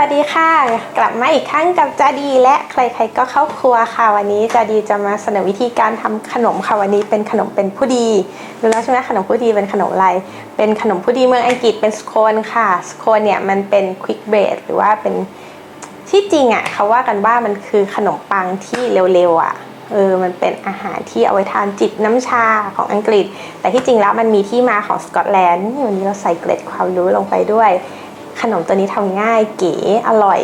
วัสดีค่ะ กลับมาอีกครั้งกับจาดีและใครๆก็เข้าครัวค่ะ วันนี้จาดีจะมาเสนอวิธีการทำขนมค่ะวันนี้เป็นขนมเป็นผู้ดีรู้แล้วใช่ไหมขนมผู้ดีเป็นขนมอะไร เป็นขนมผู้ดีเมืองอังกฤษเป็นสโคนค่ะสโคนเนี่ยมันเป็นควิกเบรดหรือว่าเป็นที่จริงอะเขาว่ากันว่ามันคือขนมปังที่เร็วๆอะเออ มันเป็นอาหารที่เอาไว้ทานจิบน้ำชาของอังกฤษ แต่ที่จริงแล้วมันมีที่มาของสกอตแลนด์วันนี้เราใส่เกล็ดความรู้ลงไปด้วย ขนมตัวนี้ทำง่ายเก๋อร่อย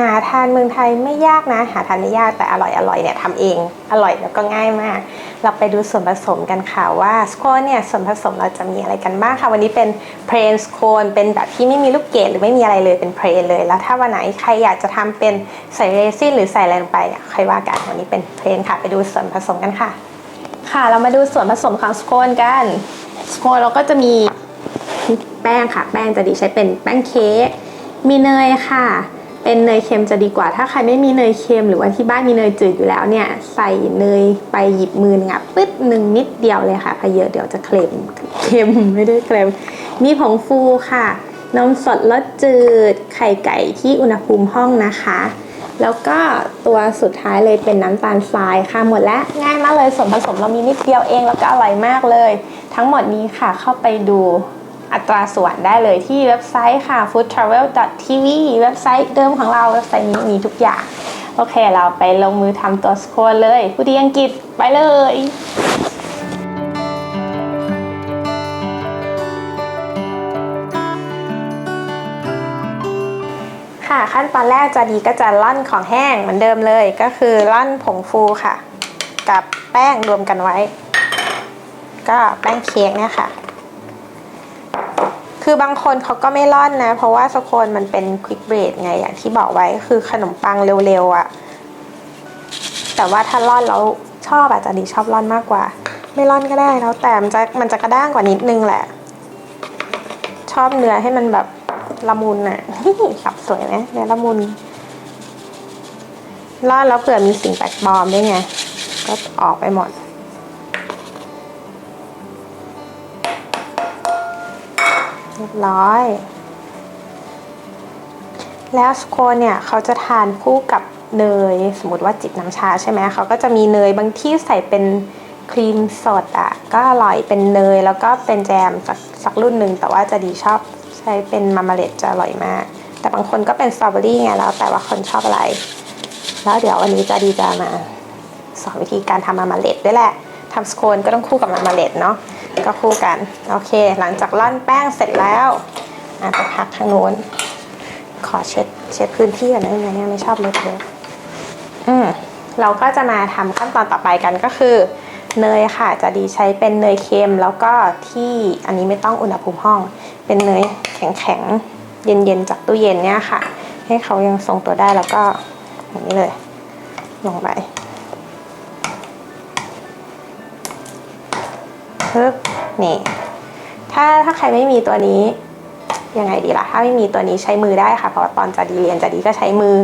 หาทานเมืองไทยไม่ยากนะ หาทานไม่ยากแต่อร่อยอร่อยเนี่ยทำเอง อร่อยแล้วก็ง่ายมาก เราไปดูส่วนผสมกันค่ะว่าสโคนเนี่ยส่วนผสมเราจะมีอะไรกันบ้างค่ะ วันนี้เป็นเพลนสโคนเป็นแบบที่ไม่มีลูกเกดหรือไม่มีอะไรเลยเป็นเพลนเลย แล้วถ้าวันไหนใครอยากจะทำเป็นใส่เรซินหรือใส่อะไรลงไปเนี่ยค่อยว่ากันวันนี้เป็นเพลนค่ะ ไปดูส่วนผสมกันค่ะ ค่ะเรามาดูส่วนผสมของสโคนกันสโคนเราก็จะมี แป้งค่ะ แป้งจะดีใช้เป็นแป้งเค้กมีเนยค่ะ เป็นเนยเค็มจะดีกว่า ถ้าใครไม่มีเนยเค็มหรือว่าที่บ้านมีเนยจืดอยู่แล้วเนี่ยใส่เนยไปหยิบมือหนึ่งอะปึ๊ดหนึ่งนิดเดียวเลยค่ะพอเยอะเดี๋ยวจะเคลมเค็มไม่ได้เคลมมีผงฟูค่ะนมสดรสจืดไข่ไก่ที่อุณหภูมิห้องนะคะ แล้วก็ตัวสุดท้ายเลยเป็นน้ำตาลทรายค่ะหมดแล้วง่ายมากเลยส่วนผสมเรามีนิดเดียวเองแล้วก็อร่อยมากเลย ทั้งหมดนี้ค่ะเข้าไปดู อัตราส่วนได้เลยที่เว็บไซต์ค่ะ foodtravel.tv เว็บไซต์เดิมของเราเว็บไซต์นี้มีทุกอย่าง โอเคเราไปลงมือทำตัวสโคนเลยผู้ดีอังกฤษไปเลยค่ะขั้นตอนแรกจะดีก็จะร่อนของแห้งเหมือนเดิมเลยก็คือร่อนผงฟูค่ะ กับแป้งรวมกันไว้ ก็แป้งเค้กเนี่ยค่ะ คือบางคนเขาก็ไม่ร่อนนะ เพราะว่าสโคนมันเป็นควิกเบรดไงอย่างที่บอกไว้คือขนมปังเร็วๆอะ่ะ แต่ว่าถ้าร่อนแล้วชอบอาจจะดีชอบร่อนมากกว่า ไม่ร่อนก็ได้แล้วแต่มันจะมันจะกระด้างกว่านิดนึงแหละ ชอบเนื้อให้มันแบบละมุนอะสับสวยไหมเนื้อละมุนร่อนแล้วเผื่อมีสิ่งแปลกปลอมด้วยไงก็ออกไปหมด เรียบร้อย แล้วสโคนเนี่ยเขาจะทานคู่กับเนย สมมติว่าจิบน้ำชาใช่ไหมเขาก็จะมีเนยบางที่ใส่เป็นครีมสดอะก็อร่อยเป็นเนยแล้วก็เป็นแจมสักสักรุ่นหนึ่งแต่ว่าจะดีชอบใช้เป็นมาร์มาเลดจะอร่อยมาก แต่บางคนก็เป็นสตรอเบอรี่ไงแล้วแต่ว่าคนชอบอะไร แล้วเดี๋ยววันนี้จะดีจะมาสอนวิธีการทำมาร์มาเลดด้วยแหละทำสโคนก็ต้องคู่กับมาร์มาเลดเนาะ ก็คู่กัน โอเค หลังจากร่อนแป้งเสร็จแล้วอะไปพักทางโน้น ขอเช็ดเช็ดพื้นที่ก่อนนะเนี่ยไม่ชอบเลอะเทอะอืมเราก็จะมาทำขั้นตอนต่อไปกันก็คือ เนยค่ะจะดีใช้เป็นเนยเค็มแล้วก็ที่อันนี้ไม่ต้องอุณหภูมิห้อง เป็นเนยแข็งๆ เย็นๆ จากตู้เย็นเนี่ยค่ะ ให้เขายังทรงตัวได้แล้วก็อย่างนี้เลย ลงไป ปึ๊บนี่ถ้าถ้าใครไม่มีตัวนี้ยังไงดีล่ะ ถ้าไม่มีตัวนี้ใช้มือได้ค่ะ เพราะตอนจะดีเรียนจะดีก็ใช้มือ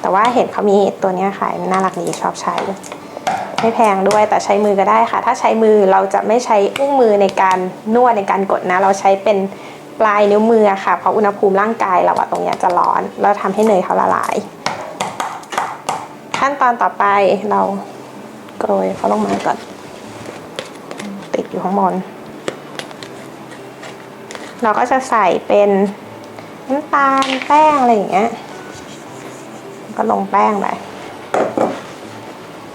แต่ว่าเห็นเขามีตัวนี้ขายมันน่ารักดีชอบใช้ ไม่แพงด้วยแต่ใช้มือก็ได้ค่ะ ถ้าใช้มือเราจะไม่ใช้อุ้งมือในการนวดในการกดนะ เราใช้เป็นปลายนิ้วมือค่ะ เพราะอุณหภูมิร่างกายเราอะตรงเนี้ยจะร้อน แล้วทำให้เนยเขาละลาย ขั้นตอนต่อไปเราโกรยเขาลงมาก่อน อยู่ข้างบน เราก็จะใส่เป็นน้ำตาลแป้งอะไรอย่างเงี้ย ก็ลงแป้งไป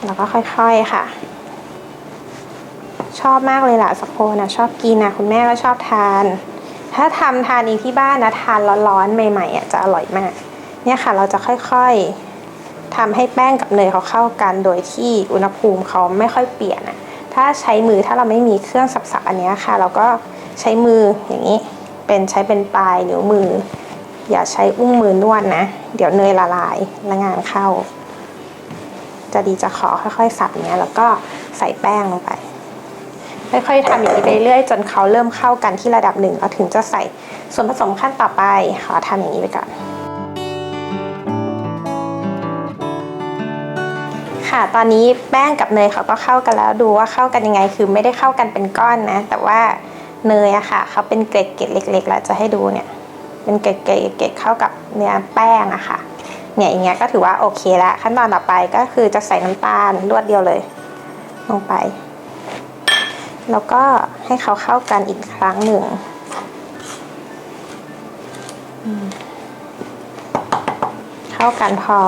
แล้วก็ค่อยๆค่ะ ชอบมากเลยล่ะสโคนนะชอบกินนะคุณแม่ก็ชอบทาน ถ้าทำทานเองที่บ้านนะทานร้อนๆใหม่ๆอะจะอร่อยมาก เนี่ยค่ะเราจะค่อยๆทำให้แป้งกับเนยเขาเข้ากันโดยที่อุณหภูมิเขาไม่ค่อยเปลี่ยนอะ ถ้าใช้มือถ้าเราไม่มีเครื่องสับๆอันนี้ค่ะ เราก็ใช้มืออย่างนี้ เป็นใช้เป็นปลายนิ้วมือ อย่าใช้อุ้งมือนวดนะ เดี๋ยวเนยละลายและงานเข้า จะดีจะขอค่อยๆสับอย่างเงี้ยแล้วก็ใส่แป้งลงไปค่อยๆทำอย่างนี้ไปเรื่อยจนเขาเริ่มเข้ากันที่ระดับหนึ่งเราถึงจะใส่ส่วนผสมขั้นต่อไปขอทำอย่างนี้ไปก่อน ค่ะ ตอนนี้แป้งกับเนยเขาก็เข้ากันแล้วดูว่าเข้ากันยังไง คือไม่ได้เข้ากันเป็นก้อนนะ แต่ว่าเนยอะค่ะเขาเป็นเกล็ดๆเล็กๆแล้วจะให้ดูเนี่ย เป็นเกล็ดเกล็ดเกล็ดเข้ากับเนื้อแป้งอะค่ะ เนี่ยอย่างเงี้ยก็ถือว่าโอเคละขั้นตอนต่อไปก็คือจะใส่น้ำตาลรวดเดียวเลย ลงไป แล้วก็ให้เขาเข้ากันอีกครั้งหนึ่งเข้ากันพอ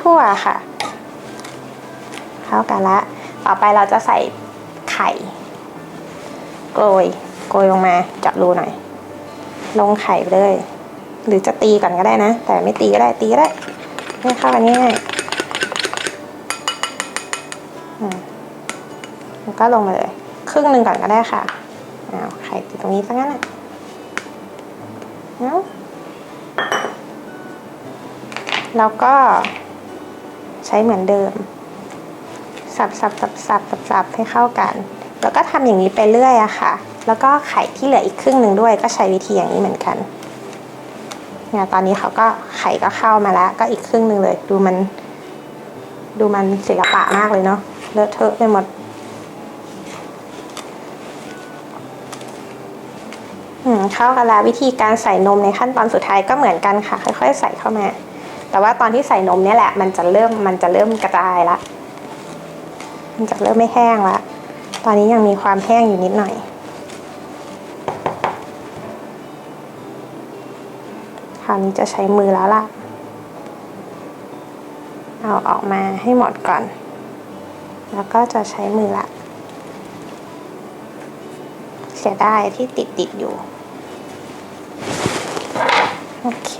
ทั่วๆค่ะ เข้ากันละ ต่อไปเราจะใส่ไข่โกยโกยลงมาเจาะรูหน่อย ลงไข่ไปเลย หรือจะตีก่อนก็ได้นะ แต่ไม่ตีก็ได้ตีก็ได้ให้เข้ากันง่ายๆแล้วก็ลงมาเลย ครึ่งหนึ่งก่อนก็ได้ค่ะอาวไข่ติดตรงนี้ซะงั้นอะเอาแล้วก็ใช้เหมือนเดิม สับสับสับสับสับสับให้เข้ากัน แล้วก็ทำอย่างนี้ไปเรื่อยอะค่ะ แล้วก็ไข่ที่เหลืออีกครึ่งหนึ่งด้วย ก็ใช้วิธีอย่างนี้เหมือนกันเนี่ยตอนนี้เขาก็ไข่ก็เข้ามาแล้ว ก็อีกครึ่งหนึ่งเลย ดูมัน ดูมันศิลปะมากเลยเนาะเลอะเทอะไปหมดอืมเข้ากันแล้ววิธีการใส่นมในขั้นตอนสุดท้ายก็เหมือนกันค่ะ ค่อย ๆ ใส่เข้ามา แต่ว่าตอนที่ใส่นมเนี่ยแหละ มันจะเริ่มมันจะเริ่มกระจายละ มันจะเริ่มไม่แห้งละตอนนี้ยังมีความแห้งอยู่นิดหน่อย คราวนี้จะใช้มือแล้วล่ะ เอาออกมาให้หมดก่อน แล้วก็จะใช้มือละ เสียดายที่ติดติดอยู่ โอเค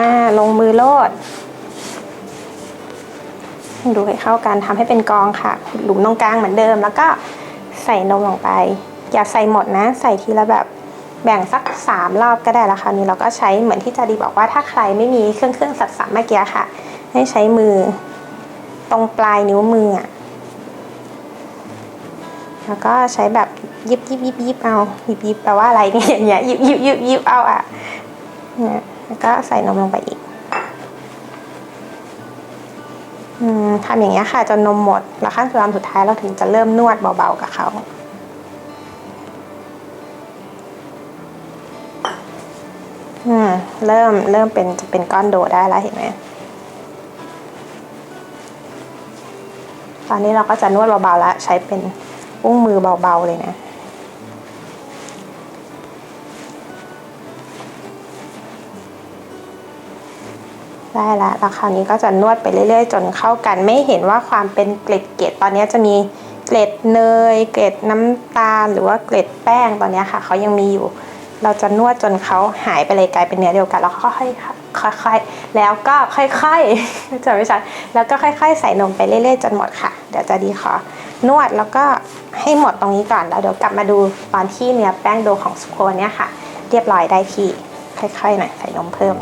มาลงมือโลด ดูให้เข้ากันทำให้เป็นกองค่ะหลุมตรงกลางเหมือนเดิม แล้วก็ใส่นมลงไป อย่าใส่หมดนะ ใส่ทีละแบบแบ่งสักสามรอบก็ได้แล้วคราวนี้เราก็ใช้เหมือนที่จาดีบอกว่าถ้าใครไม่มีเครื่องเครื่องสัตว์สัมเมื่อกี้ค่ะ ให้ใช้มือตรงปลายนิ้วมืออะแล้วก็ใช้แบบยิบยิบยิบยิบเอายิบยิบแปลว่าอะไรเนี่ยอย่างเงี้ยยิบยิบยิบยิบเอาอะเนี่ยแล้วก็ใส่นมลงไปอีก ทำอย่างเงี้ยค่ะจนนมหมด แล้วขั้นตอนสุดท้ายเราถึงจะเริ่มนวดเบาๆกับเขาอืมเริ่มเริ่มเป็นจะเป็นก้อนโดได้แล้วเห็นไหมตอนนี้เราก็จะนวดเบาๆแล้วใช้เป็นอุ้งมือเบาๆเลยนะ ได้ละแล้วคราวนี้ก็จะนวดไปเรื่อยๆ จนเข้ากัน ไม่เห็นว่าความเป็นเกล็ดเกล็ดตอนนี้จะมีเกล็ดเนย เกล็ดน้ำตาล หรือว่าเกล็ดแป้งตอนนี้ค่ะเขายังมีอยู่ เราจะนวดจนเขาหายไปเลยกลายเป็นเนื้อเดียวกัน แล้วค่อยๆค่อยๆแล้วก็ค่อยๆจะไม่ใช่แล้วก็ค่อยๆ ใส่นมไปเรื่อยๆ จนหมดค่ะ เดี๋ยวจะดีขอนวดแล้วก็ให้หมดตรงนี้ก่อนแล้วเดี๋ยวกลับมาดูตอนที่เนื้อแป้งโดของสโคนเนี่ยค่ะ เรียบร้อยได้ที่ค่อยๆหน่อยใส่นมเพิ่ม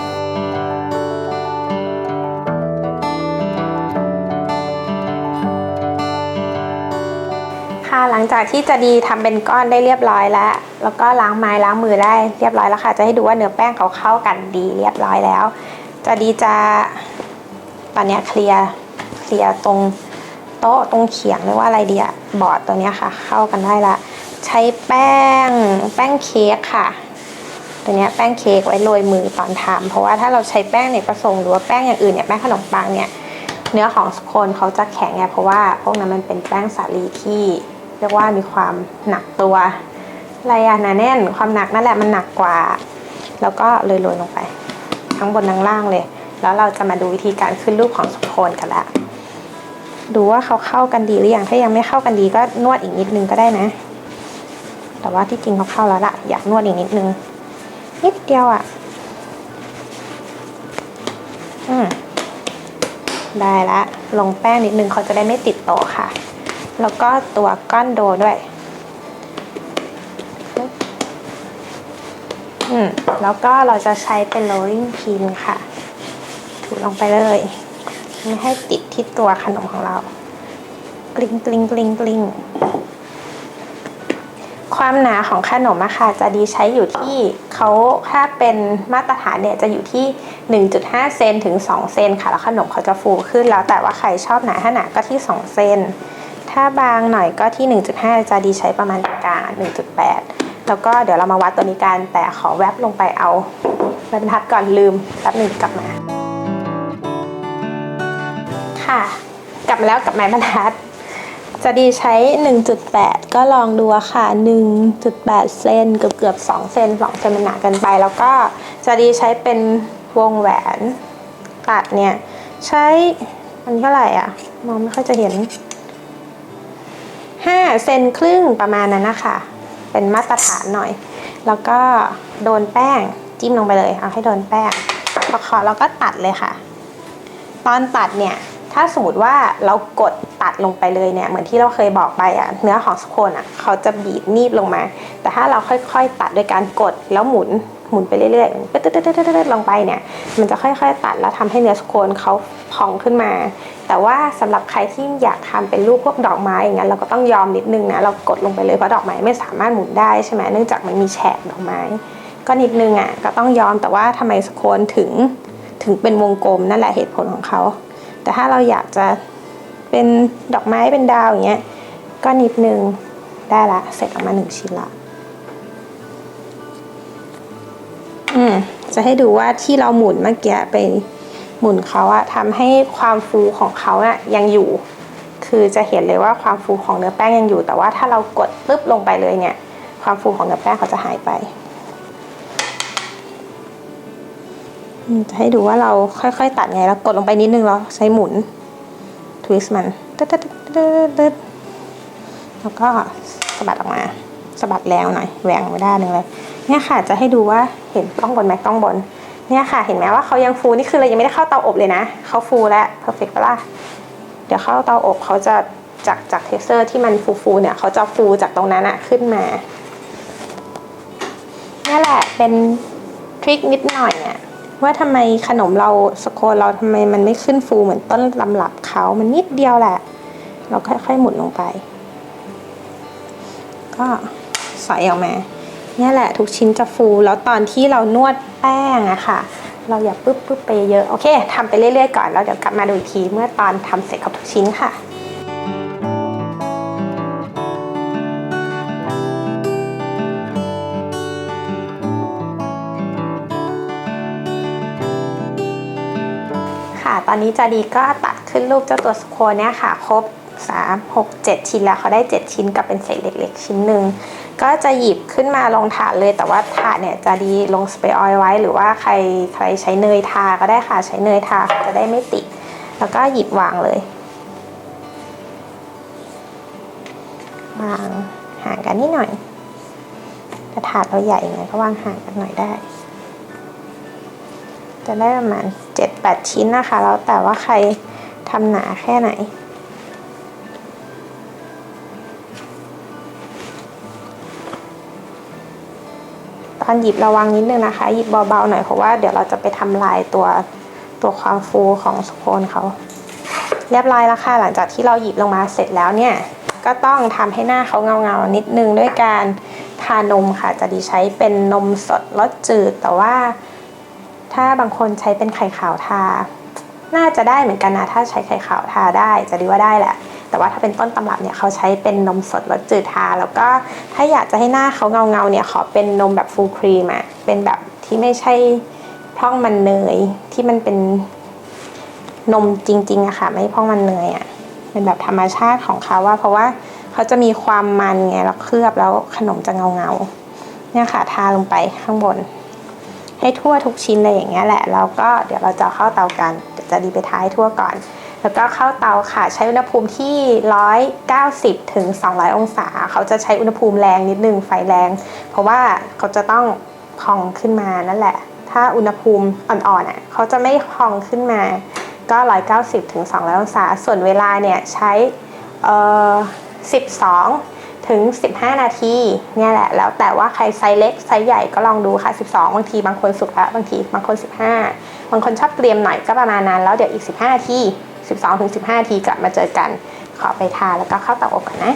งจากที่จะดีทำเป็นก้อนได้เรียบร้อยแล้ว แล้วก็ล้างไม้ล้างมือได้เรียบร้อยแล้วค่ะ จะให้ดูว่าเนื้อแป้งเขาเข้ากันดีเรียบร้อยแล้ว จะดีจะตอนนี้เคลียร์เคลียร์ตรงโต๊ะตรงเขียงหรือว่าอะไรดีอะบอร์ดตัวนี้ค่ะ เข้ากันได้ละ ใช้แป้งแป้งเค้กค่ะ ตัวนี้แป้งเค้กไว้โรยมือตอนทำเพราะว่าถ้าเราใช้แป้งเนยประสงค์หรือว่าแป้งอย่างอื่นเนี่ยแป้งขนมปังเนี่ยเนื้อของสโคนเขาจะแข็งไงเพราะว่าพวกนั้นมันเป็นแป้งสาลีที่ เรียกว่ามีความหนักตัวอะไรอะหนาแน่นความหนักนั่นแหละมันหนักกว่า แล้วก็เลยโรยลงไป ทั้งบนทั้งล่างเลย แล้วเราจะมาดูวิธีการขึ้นรูปของสโคนกันละดูว่าเขาเข้ากันดีหรือยังถ้ายังไม่เข้ากันดีก็นวดอีกนิดนึงก็ได้นะ แต่ว่าที่จริงเขาเข้าแล้วล่ะ อยากนวดอีกนิดนึงนิดเดียวอะ่ะอืมได้ละลงแป้งนิดนึงเขาจะได้ไม่ติดโต๊ะค่ะ แล้วก็ตัวก้อนโดด้วย อืม แล้วก็เราจะใช้เป็น rolling pin ค่ะ ถูลงไปเลย ไม่ให้ติดที่ตัวขนมของเรา กลิ้งกลิ้งกลิ้งกลิ้งความหนาของขนมอะค่ะ จะดีใช้อยู่ที่เขาถ้าเป็นมาตรฐานเนี่ยจะอยู่ที่ 1.5 เซนถึง 2 เซนค่ะ แล้วขนมเขาจะฟูขึ้นแล้วแต่ว่าใครชอบหนาถ้าหนาก็ที่ 2 เซน ถ้าบางหน่อยก็ที่ 1.5 จะดีใช้ประมาณกลาง1.8 แล้วก็เดี๋ยวเรามาวัดตัวนี้กัน แต่ขอแวบลงไปเอาบรรทัดก่อนลืมแป๊บหนึ่งกลับมา ค่ะ กลับมาแล้วกับไม้บรรทัด จะดีใช้ 1.8 ก็ลองดูค่ะ 1.8 เซนเกือบเกือบ2เซน2เซนมันหนาเกินไป แล้วก็จะดีใช้เป็นวงแหวนตัดเนี่ย ใช้อันเท่าไหร่อะ มองไม่ค่อยจะเห็น 5 เซนครึ่งประมาณนั้นนะคะ เป็นมาตรฐานหน่อย แล้วก็โดนแป้งจิ้มลงไปเลย เอาให้โดนแป้งพอขอเราก็ตัดเลยค่ะ ตอนตัดเนี่ย ถ้าสมมติว่าเรากดตัดลงไปเลยเนี่ย เหมือนที่เราเคยบอกไปอะเนื้อของสโคนอะ เขาจะบีบนีบลงมา แต่ถ้าเราค่อยๆ ตัดโดยการกดแล้วหมุน หมุนไปเรื่อยๆปึ๊ดๆๆๆลงไปเนี่ย มันจะค่อยๆ ตัดแล้วทำให้เนื้อสโคนเขาพองขึ้นมา แต่ว่าสำหรับใครที่อยากทำเป็นรูปพวกดอกไม้อย่างนั้นเราก็ต้องยอมนิดนึงนะ เรากดลงไปเลยเพราะดอกไม้ไม่สามารถหมุนได้ใช่ไหมเนื่องจากมันมีแฉกดอกไม้ ก็นิดนึงอะก็ต้องยอมแต่ว่าทำไมสโคนถึงถึงเป็นวงกลมนั่นแหละเหตุผลของเขา แต่ถ้าเราอยากจะเป็นดอกไม้เป็นดาวอย่างเงี้ยก็นิดนึงได้ละเสร็จออกมาหนึ่งชิ้นละ จะให้ดูว่าที่เราหมุนเมื่อกี้ไปหมุนเขาอะทำให้ความฟูของเขาอะยังอยู่ คือจะเห็นเลยว่าความฟูของเนื้อแป้งยังอยู่ แต่ว่าถ้าเรากดปึ๊บลงไปเลยเนี่ย ความฟูของเนื้อแป้งเขาจะหายไปจะให้ดูว่าเราค่อยๆ ตัดไงแล้วกดลงไปนิดนึงแล้วใช้หมุนทวิสต์มันตึ๊ดตึ๊ดตึ๊ดตึ๊ดแล้วก็สะบัดออกมาสะบัดแรงหน่อยแหวงไม่ได้านหนึ่งเลย เนี่ยค่ะจะให้ดูว่าเห็นกล้องบนไหมกล้องบน เนี่ยค่ะ เห็นไหมว่าเขายังฟูนี่คือเรายังไม่ได้เข้าเตาอบเลยนะเขาฟูแล้วเพอร์เฟกต์ปะล่ะเดี๋ยวเข้าเตาอบเขาจะจากจากเทสเซอร์ที่มันฟูๆเนี่ยเขาจะฟูจากตรงนั้นอะขึ้นมานี่แหละเป็นทริคนิดหน่อยอะว่าทำไมขนมเราสโคนเราทำไมมันไม่ขึ้นฟูเหมือนต้นลำรับเขามันนิดเดียวแหละ เราค่อยๆหมุนลงไป ก็ใส่ออกมา นี่ยแหละทุกชิ้นจะฟูแล้วตอนที่เรานวดแป้งอะค่ะ เราอย่าปึ๊บปึ๊บไปเยอะโอเคทำไปเรื่อยๆก่อนแล้วเดี๋ยวกลับมาดูอีกทีเมื่อตอนทำเสร็จครบทุกชิ้นค่ะค่ะ ตอนนี้จาดีก็ตัดขึ้นรูปเจ้าตัวสโคเนี่ยค่ะ ครบ 3 6 7 ชิ้นแล้วเขาได้ 7 ชิ้นกับเป็นเศษเล็ก ๆ ชิ้นหนึ่งก็จะหยิบขึ้นมาลงถาดเลยแต่ว่าถาดเนี่ยจะดีลงสเปรย์ออยล์ไว้ หรือว่าใครใครใช้เนยทาก็ได้ค่ะใช้เนยทาจะได้ไม่ติด แล้วก็หยิบวางเลยวางห่างกันนิดหน่อยถ้าถาดเราใหญ่ไงก็วางห่างกันหน่อยได้ จะได้ประมาณ 7-8 ชิ้นนะคะ แล้วแต่ว่าใครทำหนาแค่ไหน อนหยิบระวังนิดนึงนะคะ หยิบเบาๆหน่อยเพราะว่าเดี๋ยวเราจะไปทำลายตัวตัวความฟูของสโคนเขาเรียบร้อยแล้วค่ะหลังจากที่เราหยิบลงมาเสร็จแล้วเนี่ย ก็ต้องทำให้หน้าเขาเงาๆนิดนึงด้วยการทานมค่ะ จะดีใช้เป็นนมสดรสจืด แต่ว่า ถ้าบางคนใช้เป็นไข่ขาวทา น่าจะได้เหมือนกันนะ ถ้าใช้ไข่ขาวทาได้จะดีว่าได้แหละ แต่ว่าถ้าเป็นต้นตำรับเนี่ยเขาใช้เป็นนมสดรสจืดทา แล้วก็ถ้าอยากจะให้หน้าเขาเงาเงาเนี่ยขอเป็นนมแบบฟูลครีมอะเป็นแบบที่ไม่ใช่พร่องมันเนยที่มันเป็นนมจริงๆอะค่ะ ไม่พร่องมันเนยอะเป็นแบบธรรมชาติของเขาว่า เพราะว่าเขาจะมีความมันไงแล้วเคลือบแล้วขนมจะเงาเงาเนี่ยค่ะทาลงไปข้างบน ให้ทั่วทุกชิ้นเลยอย่างเงี้ยแหละแล้วก็เดี๋ยวเราจะเข้าเตากันเดี๋ยวจะดีไปท้ายทั่วก่อน แล้วก็เข้าเตาค่ะ ใช้อุณหภูมิที่ 190ถึง200 องศา เขาจะใช้อุณหภูมิแรงนิดนึงไฟแรง เพราะว่าเขาจะต้องพองขึ้นมานั่นแหละ ถ้าอุณหภูมิอ่อนๆอะเขาจะไม่พองขึ้นมาก็ 190ถึง200 องศา ส่วนเวลาเนี่ยใช้เอ่อ12 ถึง 15 นาทีเนี่ยแหละ แล้วแต่ว่าใครไซส์เล็กไซส์ใหญ่ก็ลองดูค่ะ 12 บางทีบางคนสุกแล้วบางทีบางคน 15 บางคนชอบเกรียมหน่อยก็ประมาณนั้น แล้วเดี๋ยวอีก 15 นาที 12ถึง15นาทีกลับมาเจอกัน ขอไปทาแล้วก็เข้าเตาอบก่อนนะ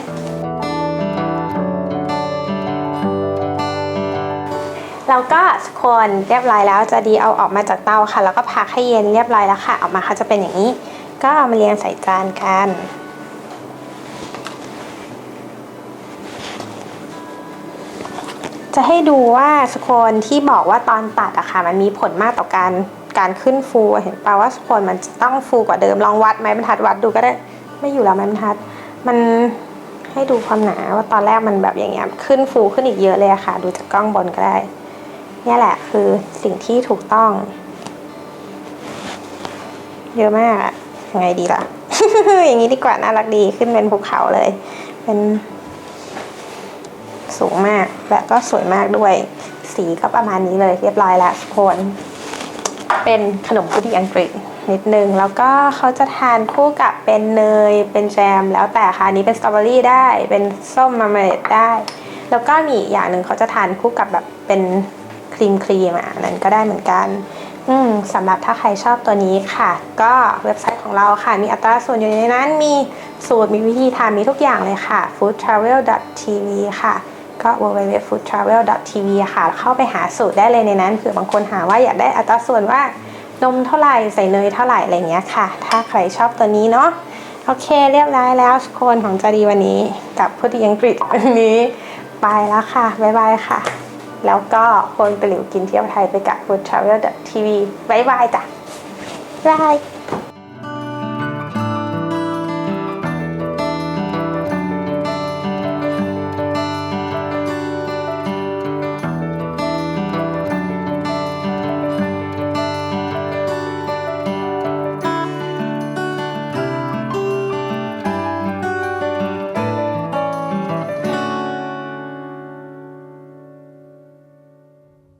แล้วก็สโคนเรียบร้อยแล้วจะดีเอาออกมาจากเตาค่ะ แล้วก็พักให้เย็นเรียบร้อยแล้วค่ะออกมาเขาจะเป็นอย่างนี้ ก็เอามาเรียงใส่จานกันจจะให้ดูว่าสโคนที่บอกว่าตอนตัดอะค่ะ มันมีผลมากต่อการ การขึ้นฟูเห็นป่าว่าสโคนมันจะต้องฟูกว่าเดิมลองวัดไม้บรรทัดวัดดูก็ได้ไม่อยู่แล้วไม้บรรทัด มันให้ดูความหนาว่าตอนแรกมันแบบอย่างเงี้ยขึ้นฟูขึ้นอีกเยอะเลยอะค่ะ ดูจากกล้องบนก็ได้เนี่ยแหละคือสิ่งที่ถูกต้อง เยอะมากอะยังไงดีล่ะ อย่างนี้ดีกว่าน่ารักดีขึ้นเป็นภูเขาเลย เป็นสูงมากและก็สวยมากด้วย สีก็ประมาณนี้เลยเรียบร้อยแล้วทุกคน เป็นขนมคุกกี้อังกฤษนิดนึง แล้วก็เขาจะทานคู่กับเป็นเนย เป็นแจม แล้วแต่ค่ะนี้เป็นสตรอเบอรี่ได้ เป็นส้มมาเมดได้ แล้วก็มีอีกอย่างหนึ่งเขาจะทานคู่กับแบบเป็นครีมครีมอะนั้นก็ได้เหมือนกันอืมสำหรับถ้าใครชอบตัวนี้ค่ะ ก็เว็บไซต์ของเราค่ะ มีอัตราส่วนอยู่ในนั้น มีสูตรมีวิธีทำมีทุกอย่างเลยค่ะ foodtravel.tv ค่ะ ก็ www.foodtravel.tv ค่ะ เข้าไปหาสูตรได้เลยในนั้นเผื่อบางคนหาว่าอยากได้อัตราส่วนว่านมเท่าไหร่ใส่เนยเท่าไหร่อะไรเงี้ยค่ะ ถ้าใครชอบตัวนี้เนาะโอเคเรียบร้อยแล้วคนของจาดีวันนี้กับพูดีอังกฤษวันนี้ไปแล้วค่ะ บ๊ายบายค่ะ แล้วก็คนไปหลิวกินเที่ยวไทยไปกับ foodtravel.tv บ๊ายบายจ้ะบาย